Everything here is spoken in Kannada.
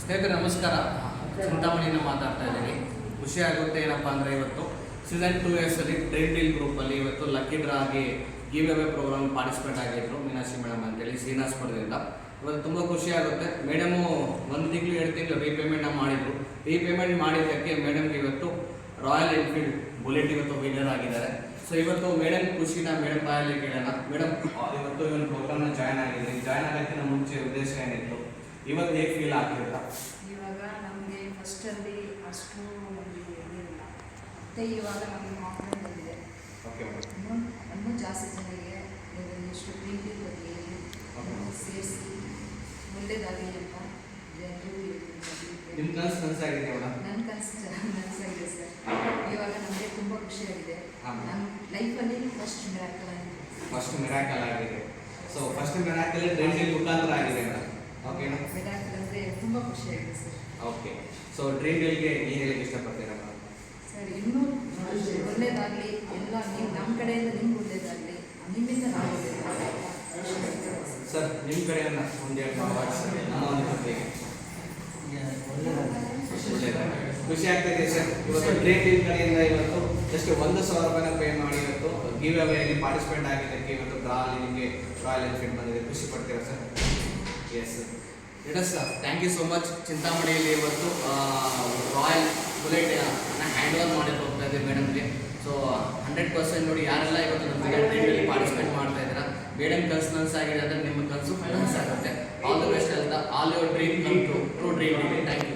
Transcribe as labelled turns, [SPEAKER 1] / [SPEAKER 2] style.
[SPEAKER 1] ಸ್ನೇಹಿತರೆ, ನಮಸ್ಕಾರ. ಚಿಂತಾಮಣಿಯಿಂದ ಮಾತಾಡ್ತಾ ಇದ್ದೀನಿ. ಖುಷಿ ಆಗುತ್ತೆ ಏನಪ್ಪಾ ಅಂದರೆ ಇವತ್ತು ಸೀಸನ್ ಟೂ ಇಯರ್ಸಲ್ಲಿ ಟ್ರೈನ್ ಡೀಲ್ ಗ್ರೂಪಲ್ಲಿ ಇವತ್ತು ಲಕ್ಕಿ ಡ್ರಾ ಆಗಿ ಗಿವ್ ಅವೇ ಪ್ರೋಗ್ರಾಮ್ ಪಾರ್ಟಿಸಿಪೇಟ್ ಆಗಿದ್ರು ಮೀನಾಕ್ಷಿ ಮೇಡಮ್ ಅಂತೇಳಿ ಸ್ಪರ್ಧೆಯಿಂದ. ಇವತ್ತು ತುಂಬ ಖುಷಿ ಆಗುತ್ತೆ. ಮೇಡಮು ಒಂದು ತಿಂಗಳು, ಎರಡು ತಿಂಗಳು ರೀಪೇಮೆಂಟ್ನ ಮಾಡಿದರು. ರೀಪೇಮೆಂಟ್ ಮಾಡಿದ್ದಕ್ಕೆ ಮೇಡಮ್ಗೆ ಇವತ್ತು ರಾಯಲ್ ಎನ್ಫೀಲ್ಡ್ ಬುಲೆಟ್ ಇವತ್ತು ವಿನ್ನರ್ ಆಗಿದ್ದಾರೆ. ಸೊ ಇವತ್ತು ಮೇಡಮ್ ಖುಷಿನ ಮೇಡಮ್ ಬಾಯಲ್ಲಿ ಕೇಳೋಣ. ಮೇಡಮ್ ಇವತ್ತು ಇವನ್ ಪ್ರೋಗ್ರಾಮ್ನ ಜಾಯ್ನ್ ಆಗಿದ್ದೀನಿ. ಜಾಯ್ನ್ ಆಗೋಕ್ಕಿಂತ ಮುಂಚೆ ಉದ್ದೇಶ ಏನಿತ್ತು? ಇವತ್ತು ಹೇಗೆ ಫೀಲ್ ಆಗ್ತಿಲ್ಲ
[SPEAKER 2] ಇವಾಗ ನಮಗೆ ಫಸ್ಟಲ್ಲಿ ಅಷ್ಟು ಇರಲಿಲ್ಲ ಮತ್ತೆ ಇವಾಗ ನಮಗೆ ಕಾನ್ಫಿಡೆಂಟ್ ಬಂದಿದೆ
[SPEAKER 1] ಓಕೆ
[SPEAKER 2] ಇನ್ನೂ ಇನ್ನೂ ಜಾಸ್ತಿ ಜನರಿಗೆ ಇಷ್ಟು ಪ್ರೀತಿ ಬಗ್ಗೆ ಸೇರಿಸಿ ಒಳ್ಳೇದಾಗಲಿ ಅಂತ ಜನರು
[SPEAKER 1] ನಿಮ್ಮ ಕನಸು ಕನಸಾಗಿದೆ ಮೇಡಮ್
[SPEAKER 2] ನನ್ನ ಕನಸು ಕನಸಾಗಿದೆ ಸರ್ ಇವಾಗ ನಮಗೆ ತುಂಬ ಖುಷಿಯಾಗಿದೆ. ನಮ್ಮ ಲೈಫಲ್ಲಿ ಫಸ್ಟ್ ಮಿರಾಕಲ್ ಆಗಿದೆ.
[SPEAKER 1] ಫಸ್ಟ್ ಮಿರಾಕಲ್ ಆಗಿದೆ. ಸೊ ಫಸ್ಟ್ ಮಿರಾಕಲ್ ಟ್ರೆಂಡಿಂಗ್ ಮುಖಾಂತರ ಆಗಿದೆ ಮೇಡಮ್
[SPEAKER 2] ಅಂದರೆ ತುಂಬ ಖುಷಿಯಾಗಿದೆ ಸರ್.
[SPEAKER 1] ಓಕೆ ಸೊ ಡ್ರೀಮ್ ನೀನು ಏನು ಹೇಳಕ್ಕೆ ಇಷ್ಟಪಡ್ತೀರಾ
[SPEAKER 2] ಸರ್ ಇನ್ನೂ ಒಳ್ಳೇದಾಗಲಿ ಎಲ್ಲ ನೀವು ನಮ್ಮ ಕಡೆಯಿಂದ ನಿಮ್ಗೆ ಒಳ್ಳೇದಾಗಲಿ ನಿಮ್ಮಿಂದ ನಾವು
[SPEAKER 1] ಸರ್ ನಿಮ್ಮ ಕಡೆಯನ್ನ ಒಂದು ಎರಡು ವರ್ಡ್ಸ್ ನಮ್ಮ ಒಂದು ಜೊತೆಗೆ ಖುಷಿ ಆಗ್ತಿದೆ ಸರ್. ಇವತ್ತು ಡ್ರೀಮ್ ಟೀಮ್ ಕಡೆಯಿಂದ ಇವತ್ತು ಜಸ್ಟ್ ಒಂದು ಸಾವಿರ ರೂಪಾಯಿನ ಪೇ ಮಾಡಿ ಇವತ್ತು ಗಿವ್ ಅವೇಲಿ ಪಾರ್ಟಿಸಿಪೇಟ್ ಆಗಿದ್ದಕ್ಕೆ ಇವತ್ತು ಡ್ರಾಲಿ ನಿಮಗೆ ರಾಯಲ್ ಎನ್ಫೀಲ್ಡ್ ಬಂದಿದೆ. ಖುಷಿ ಪಡ್ತೀರಾ sir? ಇಡಸ್ sir thank you so much ಚಿಂತಾಮಣಿಯಲ್ಲಿ ಇವತ್ತು ರಾಯಲ್ ಬುಲೆಟ್ ಹ್ಯಾಂಡ್ ಓವರ್ ಮಾಡಿ ಹೋಗ್ತಾ ಇದೆ ಮೇಡಮ್ಗೆ. ಸೊ ಹಂಡ್ರೆಡ್ ಪರ್ಸೆಂಟ್ ನೋಡಿ ಯಾರೆಲ್ಲ ಇವತ್ತು ನಮ್ಮ ಟ್ರೈನಲ್ಲಿ ಪಾರ್ಟಿಸಿಪೇಟ್ ಮಾಡ್ತಾ ಇದ್ದೀರಾ ಮೇಡಮ್ ಕನ್ಸು ನನಸಾಗಿದೆ ಅಂದರೆ ನಿಮ್ಮ ಕನಸು ಫೈನಾನ್ಸ್ ಆಗುತ್ತೆ. ಆಲ್ ದ ಬೆಸ್ಟ್ ಅಂತ all your dream come true true dream thank you